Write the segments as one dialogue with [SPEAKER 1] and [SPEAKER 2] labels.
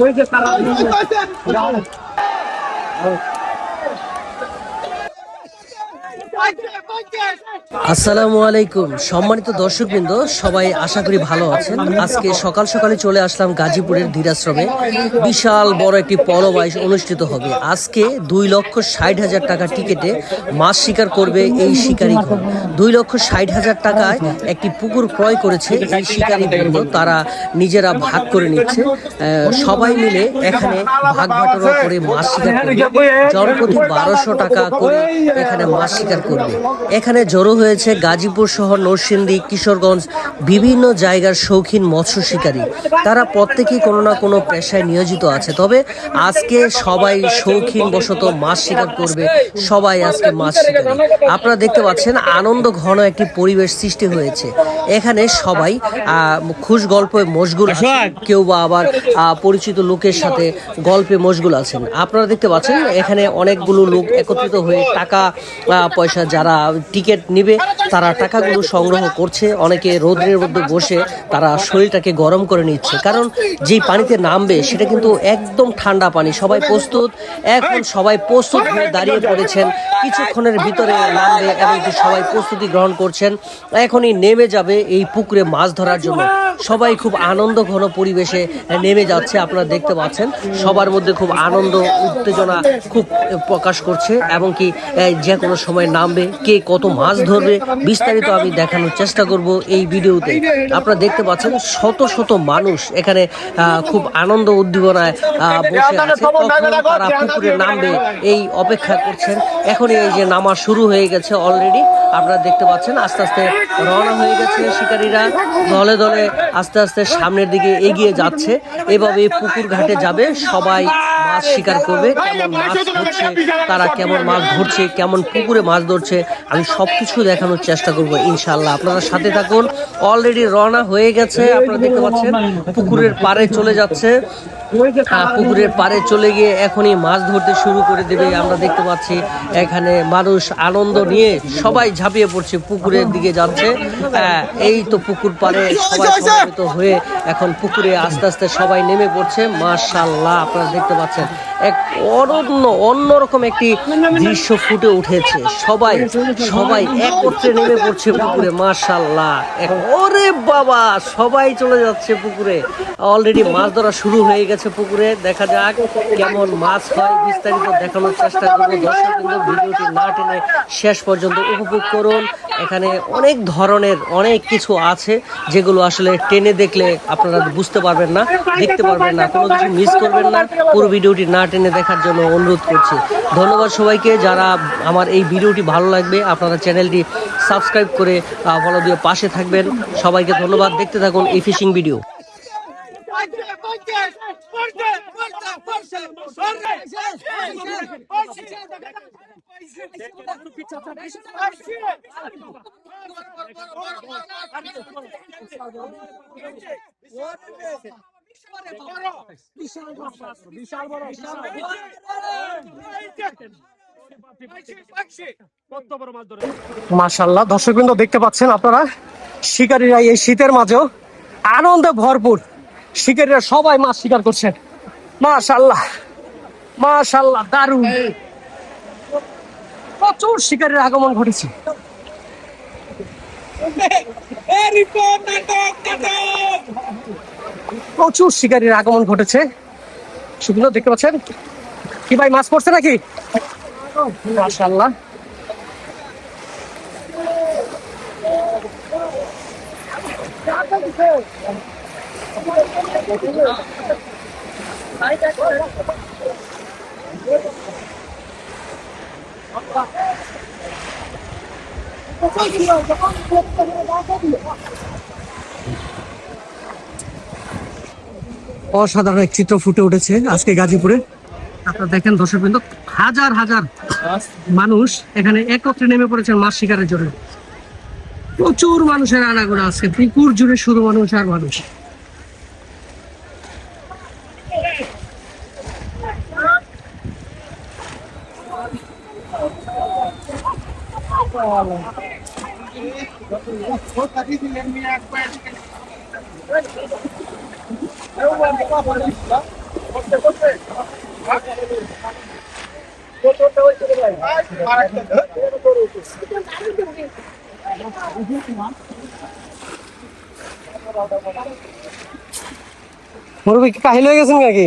[SPEAKER 1] ওই যে তারা আসসালামু আলাইকুম। সম্মানিত দর্শকবৃন্দ, সবাই আশা করি ভালো আছেন। আজকে সকাল সকালে চলে আসলাম গাজীপুরের ধীরাশ্রমে। বিশাল বড় একটি পলবাইশ অনুষ্ঠিত হবে। আজকে দুই লক্ষ ষাট হাজার টাকা টিকেটে মাছ শিকার করবে এই শিকারীগণ দুই লক্ষ ষাট হাজার টাকায় একটি পুকুর ক্রয় করেছে এই শিকারীবৃন্দ তারা নিজেরা ভাগ করে নিচ্ছে। সবাই মিলে এখানে ভাগ বাটোয়ারা করে মাছ শিকার করবে। জনপ্রতি বারোশো টাকা করে এখানে মাছ শিকার করবে। এখানে জড়ো হয়েছে গাজীপুর শহর নরসিংদী কিশোরগঞ্জ বিভিন্ন জায়গার শৌখিন মৎস্য শিকারী। তারা প্রত্যেকেই কোনো না কোনো পেশায় নিয়োজিত আছে। তবে আজকে সবাই শৌখিন বশত মাছ শিকার করবে। সবাই আজকে মাছ শিকারী। আপনারা দেখতে পাচ্ছেন আনন্দ ঘন একটি পরিবেশ সৃষ্টি হয়েছে। এখানে সবাই আহ, খুশ গল্পে মশগুল কেউ বা আবার আহ, পরিচিত লোকের সাথে গল্পে মশগুল আছেন। আপনারা দেখতে পাচ্ছেন এখানে অনেকগুলো লোক একত্রিত হয়ে টাকা পয়সা যারা টিকিট নিবে, তারা টাকাগুলো সংগ্রহ করছে। অনেকে রোদ্রের মধ্যে বসে তারা শরীরটাকে গরম করে নিচ্ছে। কারণ যেই পানিতে নামবে, সেটা কিন্তু একদম ঠান্ডা পানি। সবাই প্রস্তুত। এখন সবাই প্রস্তুত হয়ে দাঁড়িয়ে পড়েছেন। কিছুক্ষণের ভিতরে নামবে এবং সবাই প্রস্তুতি গ্রহণ করছেন। এখনই নেমে যাবে এই পুকুরে মাছ ধরার জন্য। সবাই খুব আনন্দ ঘন পরিবেশে নেমে যাচ্ছে আপনারা দেখতে পাচ্ছেন। সবার মধ্যে খুব আনন্দ উত্তেজনা খুব প্রকাশ করছে এবং কি যে কোনো সময় নামবে কে কত মাছ ধরবে বিস্তারিত আমি দেখানোর চেষ্টা করব এই ভিডিওতে। আপনারা দেখতে পাচ্ছেন শত শত মানুষ এখানে খুব আনন্দ উদ্দীপনায় বসে আছে। কখন তারা পুকুরে নামবে এই অপেক্ষা করছেন। এখনই এই যে নামা শুরু হয়ে গেছে অলরেডি আপনারা দেখতে পাচ্ছেন আস্তে আস্তে রওনা হয়ে গেছে শিকারীরা। দলে দলে আস্তে আস্তে সামনের দিকে এগিয়ে যাচ্ছে। এভাবে পুকুর ঘাটে যাবে, সবাই মাছ শিকার করবে, কেমন মাছ ধরছে, তারা কেমন মাছ ধরছে, কেমন পুকুরে মাছ ধরছে, আমি সব কিছু দেখানোর চেষ্টা করব ইনশাল্লাহ আপনারা সাথে থাকুন। অলরেডি রওনা হয়ে গেছে, আপনারা দেখতে পাচ্ছেন, পুকুরের পারে চলে যাচ্ছে। পুকুরের পাড়ে চলে গিয়ে এখনই মাছ ধরতে শুরু করে দেবে। আমরা দেখতে পাচ্ছি এখানে মানুষ আনন্দ নিয়ে সবাই ঝাঁপিয়ে পড়ছে, পুকুরের দিকে যাচ্ছে। এই তো পুকুর পাড়ে সবাই হয়ে এখন পুকুরে আস্তে আস্তে সবাই নেমে পড়ছে। মাশাল্লাহ আপনারা দেখতে পাচ্ছেন। এক অনন্য, অন্যরকম একটি দৃশ্য ফুটে উঠেছে। সবাই সবাই একত্রে নেমে পড়ছে পুকুরে। মাশাল্লাহ এক- ওরে বাবা, সবাই চলে যাচ্ছে পুকুরে। অলরেডি মাছ ধরা শুরু হয়ে গেছে পুকুরে। দেখা যাক কেমন মাছ হয়। বিস্তারিত দেখানোর চেষ্টা করব। দর্শক ভিডিওটি না টেনে শেষ পর্যন্ত উপভোগ করুন। এখানে অনেক ধরনের অনেক কিছু আছে যেগুলো আসলে টেনে দেখলে আপনারা বুঝতে পারবেন না দেখতে পারবেন না কোনো কিছু মিস করবেন না পুরো ভিডিওটি না টেনে দেখার জন্য অনুরোধ করছি ধন্যবাদ সবাইকে যারা আমার এই ভিডিওটি ভালো লাগবে আপনারা চ্যানেলটি সাবস্ক্রাইব করে ফলো দিয়ে পাশে থাকবেন সবাইকে ধন্যবাদ দেখতে থাকুন এই ফিশিং ভিডিও
[SPEAKER 2] মাশাল্লাহ দর্শকবৃন্দ দেখতে পাচ্ছেন আপনারা? শিকারীরা এই শীতের মাঝেও আনন্দে ভরপুর। শিকারীরা সবাই মাছ শিকার করছেন। মাশাল্লাহ মাশাল্লাহ দারুণ। প্রচুর শিকারীর আগমন ঘটেছে। প্রচুর শিকারীর আগমন ঘটেছে। সেগুলো দেখতে পাচ্ছেন? কি ভাই, মাছ পড়ছে নাকি? মাশাল্লাহ অসাধারণ এক চিত্র ফুটে উঠেছে আজকে গাজীপুরে। আপনারা দেখেন দর্শক বিন্দু হাজার হাজার মানুষ এখানে একত্রে নেমে পড়েছেন মাছ শিকারের জন্য। প্রচুর মানুষের আনাগোনা আজকে, পুকুর জুড়ে শুধু মানুষ আর মানুষ। মুরব্বী কি কাহিল হয়ে গেছেন নাকি?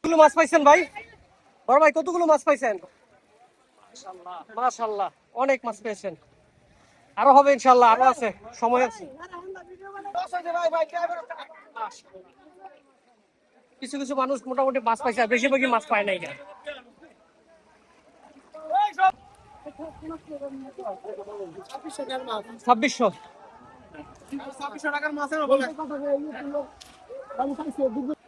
[SPEAKER 2] কতগুলো মাছ পাইছেন ভাই? বড় ভাই, কতগুলো মাছ পাইছেন? মাশাল্লাহ অনেক মাছ পেয়েছেন। আরও হবে ইনশাল্লাহ আরও আছে, সময় আছে। কিছু কিছু মানুষ মোটামুটি মাছ পাইছে, আর বেশিরভাগই মাছ পায় নাই। ছাব্বিশশো।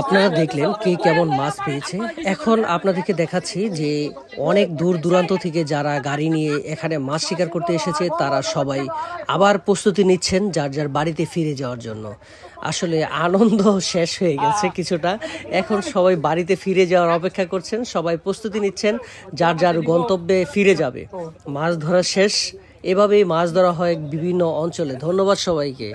[SPEAKER 1] আপনারা দেখলেন কে কেমন মাছ পেয়েছে। এখন আপনাদেরকে দেখাচ্ছি যে অনেক দূর দূরান্ত থেকে যারা গাড়ি নিয়ে এখানে মাছ শিকার করতে এসেছে, তারা সবাই আবার প্রস্তুতি নিচ্ছেন যার যার বাড়িতে ফিরে যাওয়ার জন্য। আসলে আনন্দ শেষ হয়ে গেছে কিছুটা। এখন সবাই বাড়িতে ফিরে যাওয়ার অপেক্ষা করছেন, সবাই প্রস্তুতি নিচ্ছেন যার যার গন্তব্যে ফিরে যাবে। মাছ ধরা শেষ। এভাবেই মাছ ধরা হয় বিভিন্ন অঞ্চলে। ধন্যবাদ সবাইকে।